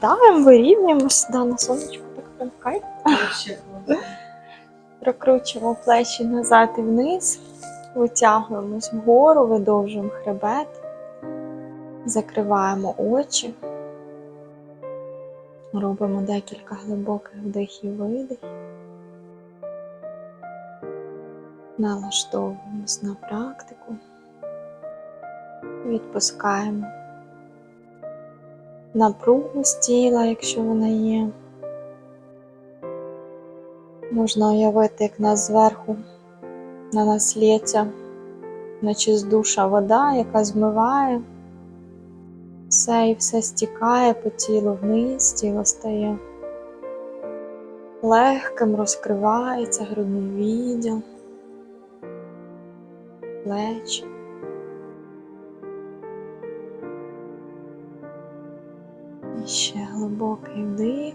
Даємо, вирівнюємося, да, на сонечку так. Ще класно. Прокручуємо плечі назад і вниз, витягуємось вгору, видовжуємо хребет, закриваємо очі, робимо декілька глибоких вдихів видихів. Налаштовуємось на практику, відпускаємо напругу з тіла, якщо вона є. Можна уявити, як нас зверху на нас лється, наче з душа вода, яка змиває все і все стікає по тілу вниз, тіло стає легким, розкривається грудний відділ, плечі. Вдих.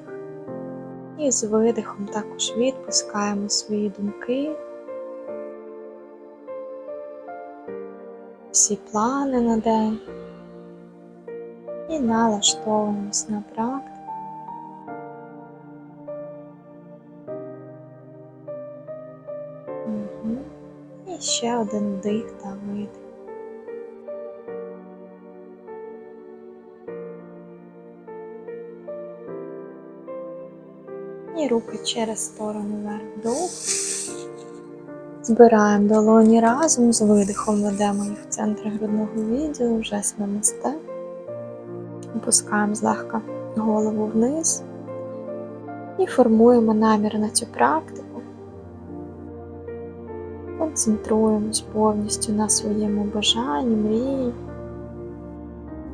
І з видихом також відпускаємо свої думки, всі плани на день і налаштовуємось на практику. Мгм. І ще один вдих та видих. Руки через сторону вверх вдох. Збираємо долоні разом з видихом, ведемо їх в центр грудного відділу, вже намасте. Опускаємо злегка голову вниз і формуємо намір на цю практику. Концентруємось повністю на своєму бажанні, мрії.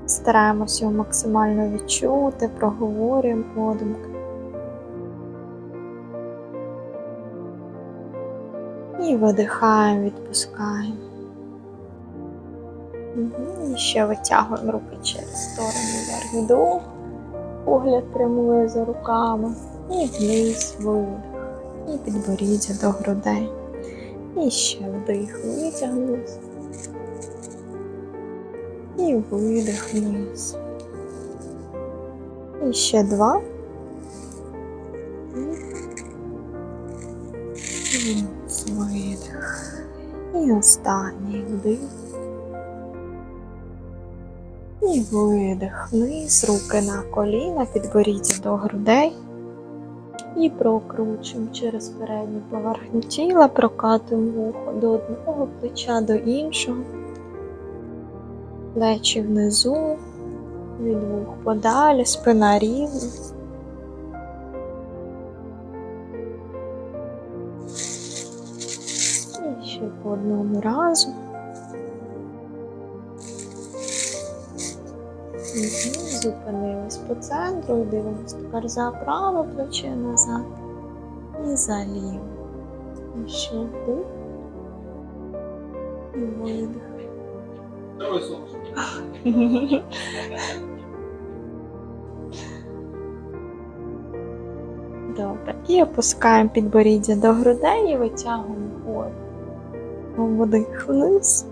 Стараємося максимально відчути, проговорюємо подумки. І видихаємо, відпускаємо. І ще витягуємо руки через сторону вверх вдох, погляд прямує за руками, і вниз видих, і підборіддя до грудей. І ще вдих, витягнулись. І видих вниз. І ще два. Видих. І останній вдих. І видих вниз, руки на коліна, підборіддя до грудей. І прокручуємо через передню поверхню тіла, прокатуємо вухо до одного плеча до іншого. Плечі внизу, від вух подалі, спина рівна. Одному разу. Зупинились по центру і дивимось тепер за праве плече назад і за ліве. І ще вдих. І видих. Добре. І опускаємо підборіддя до грудей і витягуємо вгору. Вдих вниз.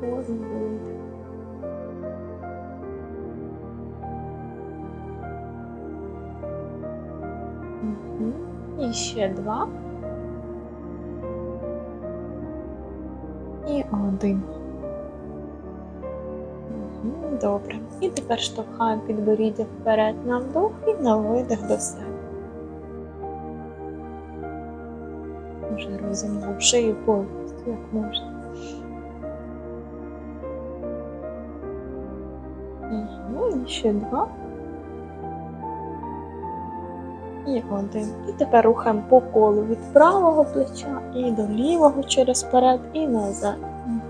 Вгору видих. І ще два. І один. Добре. І тепер штовхаємо підборіддя вперед на вдох і на видих до себе. Вже розімнув шию повністю, як можна. Мгм, І два. І один. І тепер рухаємо по колу від правого плеча і до лівого через перед і назад. Мгм.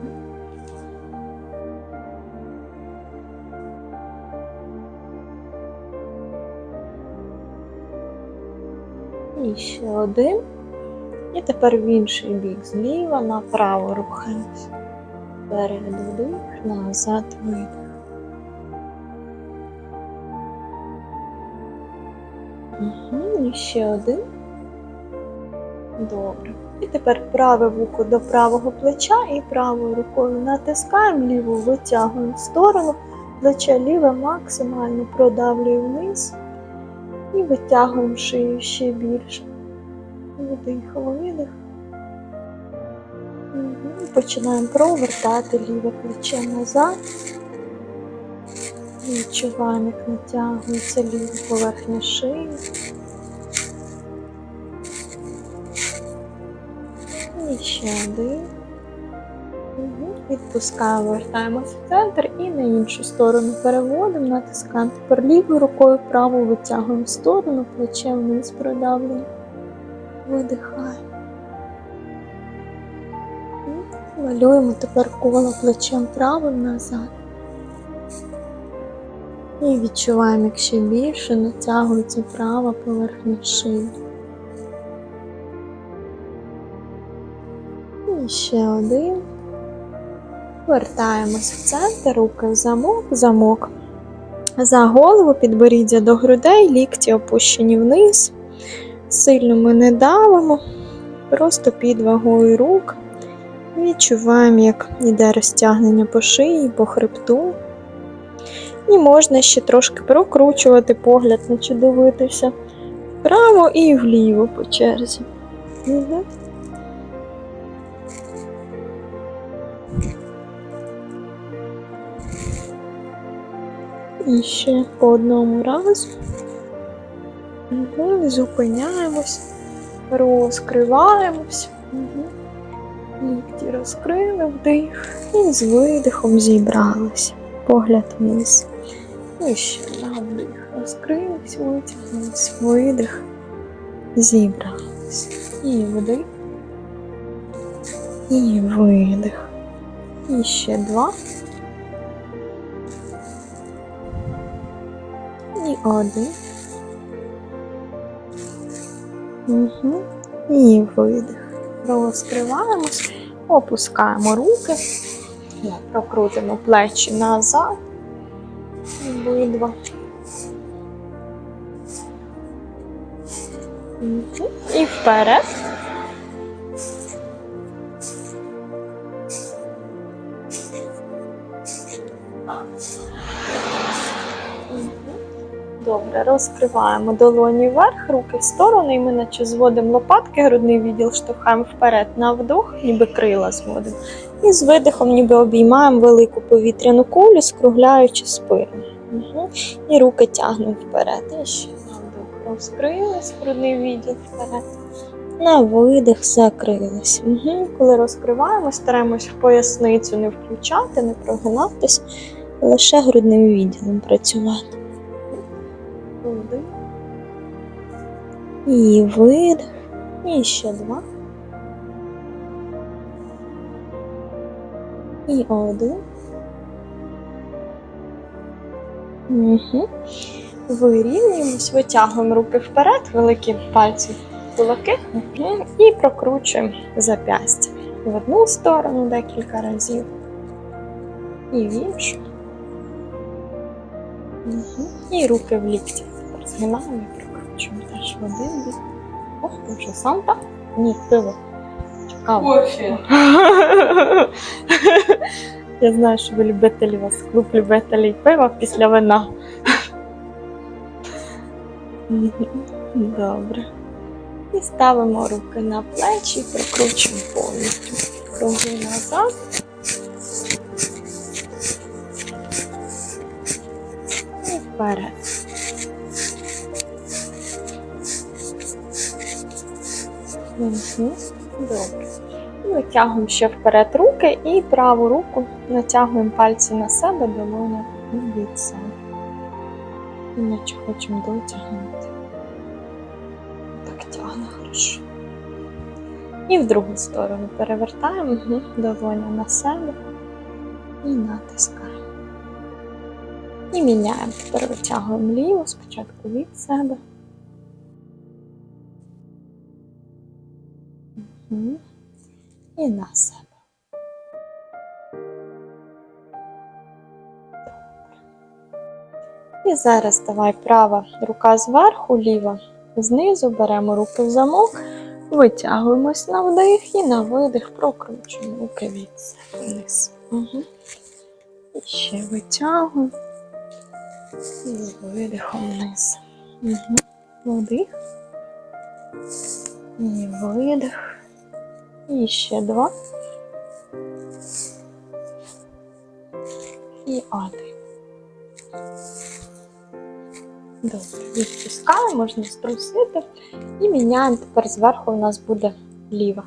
І ще один. І тепер в інший бік зліва направо рухаємось. Вперед вдих, назад видих. Угу, і ще один. Добре. І тепер праве вухо до правого плеча і правою рукою натискаємо, ліву витягуємо в сторону Плече ліве максимально продавлює вниз і витягуємо шию ще більше. Вдих, видих. Починаємо провертати ліве плече назад. Відчуваємо, як натягується ліва поверхня шиї. І ще один. Відпускаємо, вертаємося в центр і на іншу сторону переводимо, натискаємо тепер лівою рукою, праву витягуємо в сторону, плече вниз продавлюємо. Видихаємо. І Малюємо тепер коло плечем правим назад. І відчуваємо, як ще більше натягується права поверхня шиї. І ще один. Вертаємось в центр, руки в замок, замок. За голову, підборіддя до грудей, лікті опущені вниз. Сильно ми не давимо, просто під вагою рук. Відчуваємо, як йде розтягнення по шиї, по хребту. І можна ще трошки прокручувати погляд, наче дивитися вправо і вліво по черзі. Мгм. І ще по одному разу. Мгм. Зупиняємось, розкриваємось. Лікті розкрили вдих і з видихом зібралися. Погляд вниз. І ще на вдих. Розкрились, витягнулись, видих. Зібрались. І вдих. І видих. І ще два. І один. Угу. І видих. Розкриваємось, опускаємо руки, прокрутимо плечі назад. Обидва. Угу. І вперед. Розкриваємо долоні вверх, руки в сторони, і ми наче зводимо лопатки, грудний відділ штовхаємо вперед на вдох, ніби крила зводимо. І з видихом ніби обіймаємо велику повітряну кулю, скругляючи спину. Угу. І руки тягнемо вперед. І ще на вдох розкрились, грудний відділ вперед. На видих закрились. Угу. Коли розкриваємо, стараємось в поясницю не включати, не прогинатись, лише грудним відділом працювати. Вдих. І видих. І ще два. І один. Угу. Вирівнюємось, витягуємо руки вперед, великі пальці в кулаки Мгм. і прокручуємо зап'ястя в одну сторону декілька разів і в іншу. Угу. І руки в лікті. Згинаємо і прокручуємо теж в один бік. Ох, вже сам так? Ні, пиво. Чекав. Я знаю, що ви любителі вас клуб любителів пива після вина. Добре. І ставимо руки на плечі і прокручуємо повністю. Круги назад. І вперед. Добре. Витягуємо ще вперед руки і праву руку натягуємо пальці на себе, долоня від себе. Іначе хочемо дотягнути. Так тягне хорошо. І в другу сторону перевертаємо долоня на себе і натискаємо. І міняємо. Тепер витягуємо ліву спочатку від себе. І на себе. І зараз давай права рука зверху, ліва знизу, беремо руки в замок, витягуємось на вдих і на видих прокручуємо руки від себе вниз. Угу. І ще витягуємо. І з видихом вниз. Угу. Вдих. І видих. І ще два. І один. Добре, відпускаємо, можна струсити. І міняємо тепер зверху у нас буде ліва.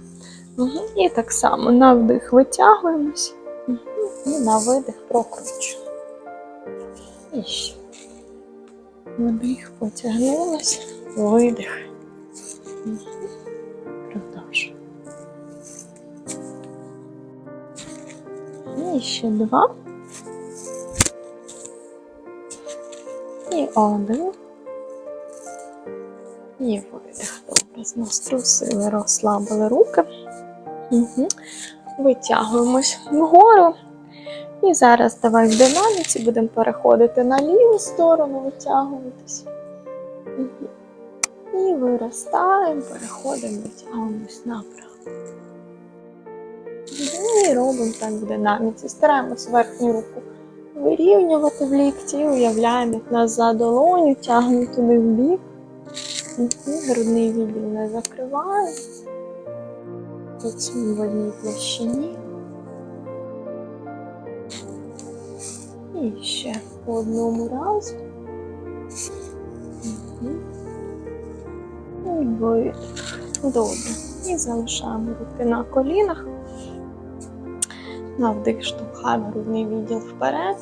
Угу. І так само на вдих витягуємось. Угу. І на видих прокручуємо. І ще. Вдих, потягнулась, видих. Угу. І ще два. І один. І видих. Добре. Знову струсили, розслабили руки. Угу. Витягуємось вгору. І зараз давай в динаміці будемо переходити на ліву сторону, витягуватись. Угу. І виростаємо, переходимо, витягуємось направо. І робимо так в динаміці. Стараємось верхню руку вирівнювати в лікті, уявляємо, як нас за долоню тягнемо туди в бік. Грудний відділ не закриває. Працюємо в одній площині. І ще по одному разу. І видих. Добре. І залишаємо руки на колінах. На вдих штовхаємо грудний відділ вперед.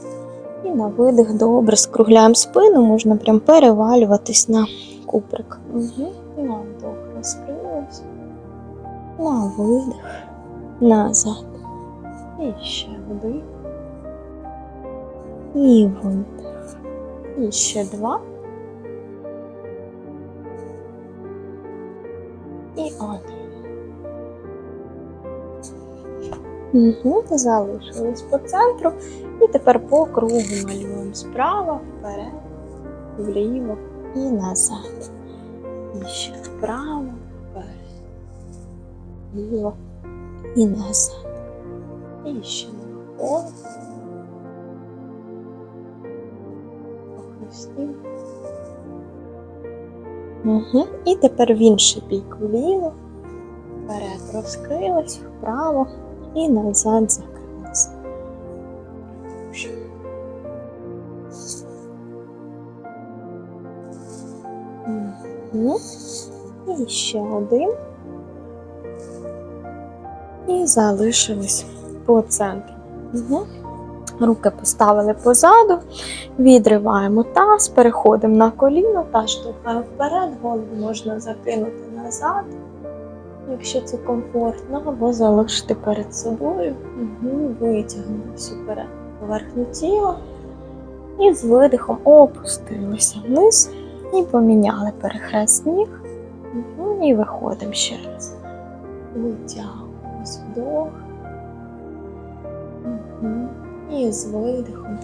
І на видих добре скругляємо спину, можна прям перевалюватись на куприк. Угу. На вдох розкрилась. На видих. Назад. І ще вдих. І видих. І ще два. І один. Угу, залишились по центру. І тепер по кругу малюємо справа, вперед, вліво і назад. І ще вправо, вперед, вліво і назад. І ще вгору. По хресті. Угу. І тепер в інший бік вліво, вперед розкрилась, вправо і назад закрилась. Мгм. І ще один. І залишились по центру. Угу. Руки поставили позаду, відриваємо таз, переходимо на коліно, таз штовхаємо вперед, голову можна закинути назад, якщо це комфортно, або залишити перед собою. Угу. Витягнути всю перед поверхню тіла. І з видихом опустилися вниз і поміняли перехрест ніг. Угу. І виходимо ще раз. Витягуємось вдох. Угу. І з видихом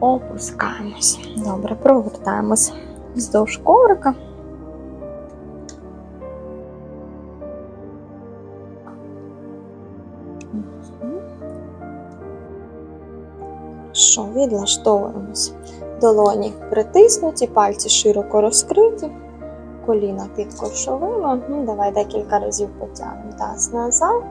опускаємось. Добре, провертаємось вздовж коврика. Що, відлаштовуємось. Долоні притиснуті, пальці широко розкриті, коліна під ковшовими. Ну, давай декілька разів потягнемо таз назад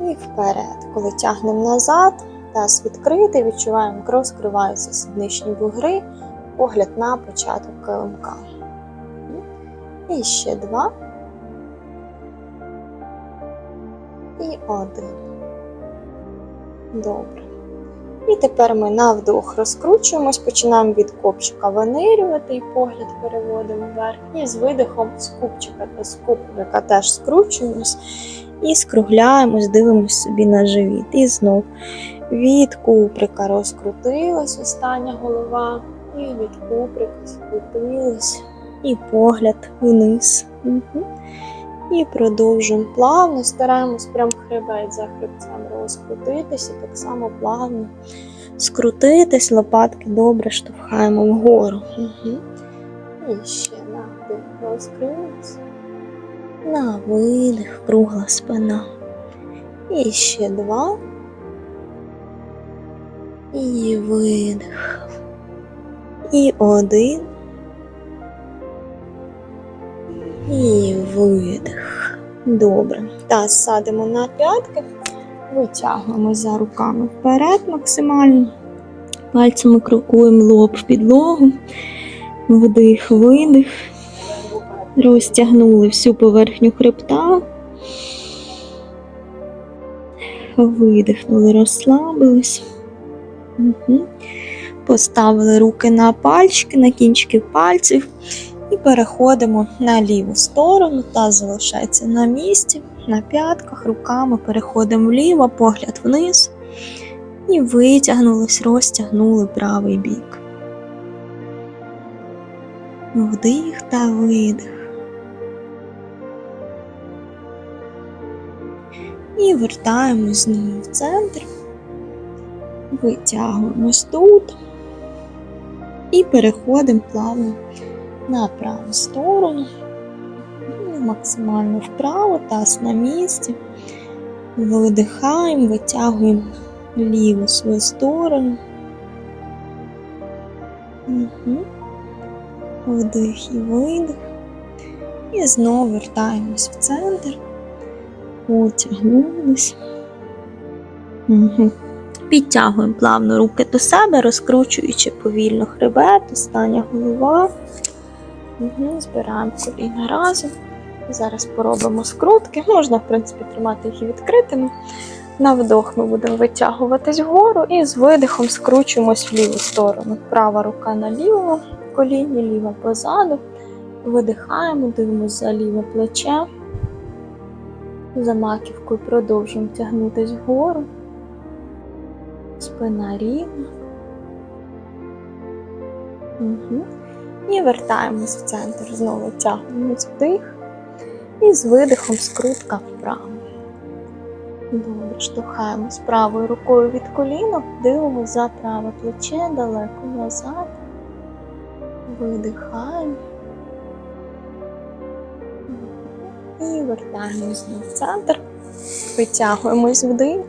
і вперед. Коли тягнемо назад, таз відкритий, відчуваємо, як розкриваються сідничні бугри, погляд на початок килимка. І ще два. Один. Добре. І тепер ми на вдох розкручуємось, починаємо від копчика винирювати і погляд переводимо вверх. І з видихом з купчика та з куприка теж скручуємось і скругляємось, дивимось собі на живіт. І знов від куприка розкрутилась остання голова, і від куприка скрутилась, і погляд вниз. Угу. І продовжуємо плавно, стараємось прям хребець за хребцем розкрутитися, так само плавно скрутитись, лопатки добре штовхаємо вгору. Угу. І ще на вдих розкрились. На видих, кругла спина. І ще два. І видих. І один. І видих. Добре. Таз садимо на п'ятки. Витягуємо за руками вперед максимально. Пальцями крокуємо лоб в підлогу. Вдих, видих. Розтягнули всю поверхню хребта. Видихнули, розслабились. Угу. Поставили руки на пальчики, на кінчики пальців і переходимо на ліву сторону. Таз залишається на місці, на п'ятках, руками переходимо вліво, погляд вниз. І витягнулись, розтягнули правий бік. Вдих та видих. І вертаємось знову в центр. Витягуємось тут. І переходимо плавно на праву сторону. Максимально вправо, таз на місці. Видихаємо, витягуємо ліву свою сторону. Угу. Вдих і видих. І знову вертаємось в центр. Потягнулись. Угу. Підтягуємо плавно руки до себе, розкручуючи повільно хребет, остання голова. Угу. Збираємо коліна разом. Зараз поробимо скрутки. Можна, в принципі, тримати їх відкритими. На вдох ми будемо витягуватись вгору і з видихом скручуємось в ліву сторону. Права рука на лівому коліні, ліва позаду. Видихаємо, дивимося за ліве плече. За маківкою продовжуємо тягнутись вгору. Спина рівна. Угу. І вертаємось в центр. Знову тягнемось вдих. І з видихом скрутка вправо. Добре, штовхаємось правою рукою від коліна, дивимося за праве плече далеко назад. Видихаємо. І вертаємось в центр. Витягуємось вдих.